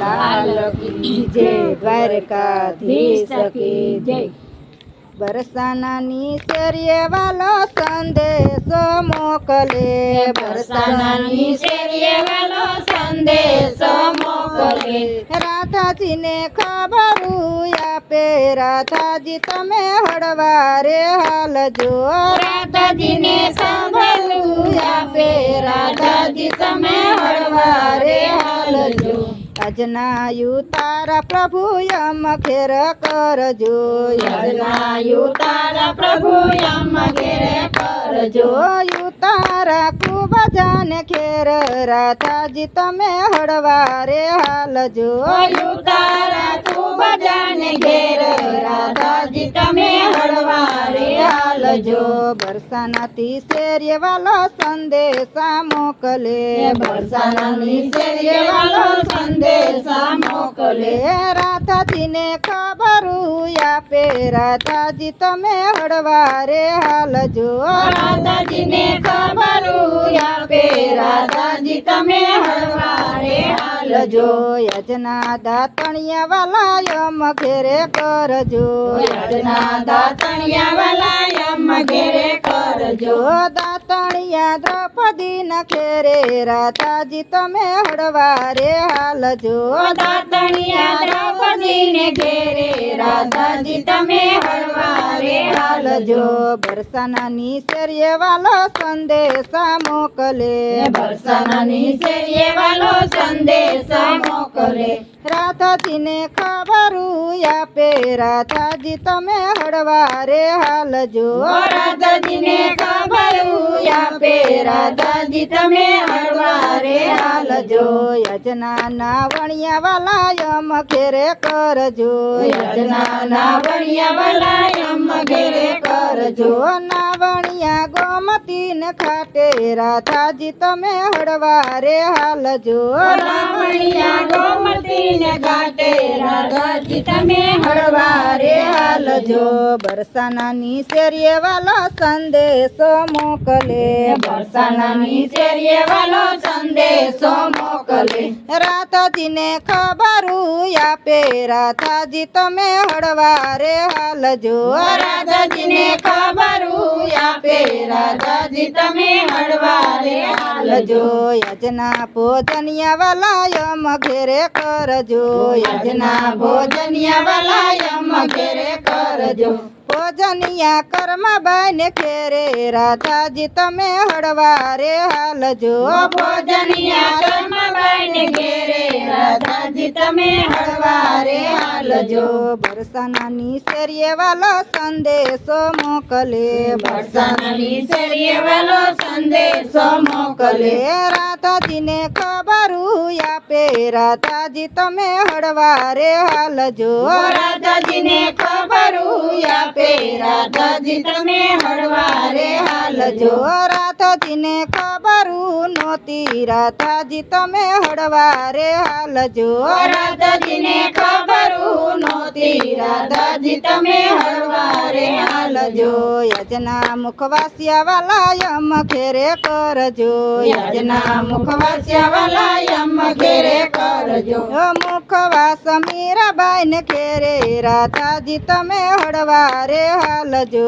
લાલ કી જય દ્વારકાધીશ કી જય. બરસાનાની શેરીએ વાલો સંદેશો મોકલે. બરસાનાની શેરીએ વાલો સંદેશો મોકલે. રાધાજીને ખબર આપે. રાધાજી તમે હળવારે હાલજો રાધાજીને સાંભળવું આપે. રાધાજી તમે હળવારે અજનાયુ તારા પ્રભુ યમ ખેર કરજો યજ્ઞાયુ તારા પ્રભુ યમ ખેર કરજો તારા ખૂબ જાને ખેર રાધાજી તમે હળવારે હાલજો જોયું. તારા ખૂબ જાને ઘેર રાધાજી તમે હાલજો બરસાનાથી શેરીએ વાલો સંદેશા મોકલે. બરસાનાની શેરીએ વાલો સંદેશા મોકલે. રાધાજીને ખબર આપે. રાધાજી તમે હળવારે હાલજો. રાધાજીને ખબર આપે રાધાજી તમે હળવારે હાલજો. યજના દાતણિયા વાલા યમ ઘેરે કરજો. યજ્ઞા દાતણિયા વાલા યમ ઘેરે કરજો દાતણિયા દ્રૌપદી ન ખેરે રાધાજી તમે હળવારે હાલજો. દાતણિયા દ્રૌપદીને ઘેરે રાધાજી તમે હળવારે હાલજો બરસાનાની શેરીએ વાલો સંદેશા મોકલે. બરસાનાની શેરીએ વાલો સંદેશા મોકલે. રાધાજીને ખબર આપે. રાધાજી તમે હળવારે હાલજો રાધાજીને ખબર આપે. રાધાજી તમે હળવારે હાલજો યજના વણિયા વાલા યમ ઘેરે કરજો. યજ્ઞાના વણિયા વાલા યમ ઘેરે કરજો જો નાવણિયા ગોમતી ને ખાટે રાધાજી તમે હળવા રે હાલ જો રાવણિયા રાધાજી તમે હળવારે હાલજો બરસાનાની શેરીએ વાલો સંદેશો મોકલે. બરસાનાની શેરીએ વાલો સંદેશો મોકલે. રાધાજીને ખબરું આપે. રાધાજી તમે હળવારે હાલજો રાધાજીને ખબરું આપે. રાધાજી તમે હળવારે હાલજો યજના પોજનિયા વાલા યમ ઘેરે કરજો યજના ભોજનિયા વાલા યમ ઘેરે કરજો. ભોજનિયા કર્મબાઈ ને ખેરે રાધાજી તમે હળવારે હાલજો. ભોજનિયા કર્મબાઈને ઘેરે રાધાજી તમે હળવારે હાલજો બરસાનાની શેરીએ વાલો સંદેશો મોકલે. વરસાદની શેરીએ વાલો સંદેશો મોકલે. રાધાજીને ખબર આપે. રાધાજી તમે હળવારે હાલજો રાધાજીને ખબર આપે. રાધાજી તમે હળવારે હાલજો રાધાજીને ખબર નહોતી. રાધાજી તમે હળવારે હાલજો રાધાજીને ખબરું રાધાજી તમે હળવારે હાલજો યજના મુખવાસિયા વાલા યમ ખેરે કરજો યજના મુખવાસ્યા વાલા યમ ખેરે કરજો. મુખવાસ સમીરાબાઈ ને ખેરે રાધાજી, તમે હળવારે હાલજો.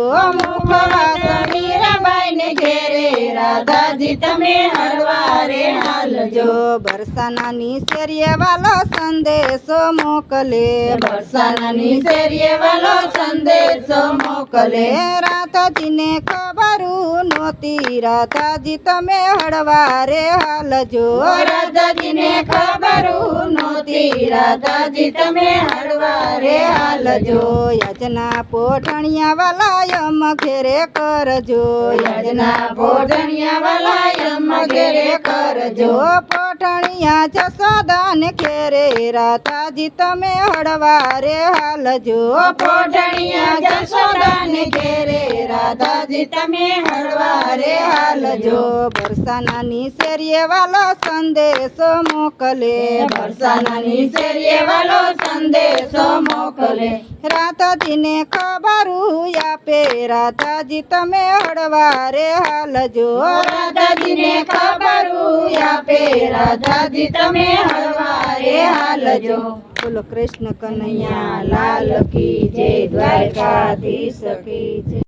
સમીરાબાઈ ને ઘેરે રાધાજી, તમે હળવારે હાલજો. જો બરસાનાની શેરીએ વાલો સંદેશો મોકલે. બરસાનાની શેરીએ વાલો સંદેશો મોકલે. રાધાજીને ખબરું નહોતી. રાધાજી, તમે હળવારે હાલજો. રાધાજીને ખબરું નહોતી. રાધાજી તમે હળવારે હાલજો. યજના પોઠણિયા વાલા યમ ઘેરે કરજો. યજના ભોજનિયા વાલા યમ ઘેરે કરજો. પોઠણિયા જસોદાન ઘેરે રાધાજી તમે હળવારે હાલજો. પોઢણિયા જસોદાન ઘેરે રાધાજી તમે હળવારે હાલજો. બરસાનાની શેરીએ વાલો સંદેશો મોકલે. બરસાનાની વાલો સંદેશો મોકલે. રાધાજીને ખબરું આપે રાધાજી તમે હળવારે હાલજો રાધાજીને ખબરું આપે રાધાજી તમે હળવારે હાલ હાલજો બોલો કૃષ્ણ કનૈયા, લાલ કી જય, દ્વારકાધીશ કી જય.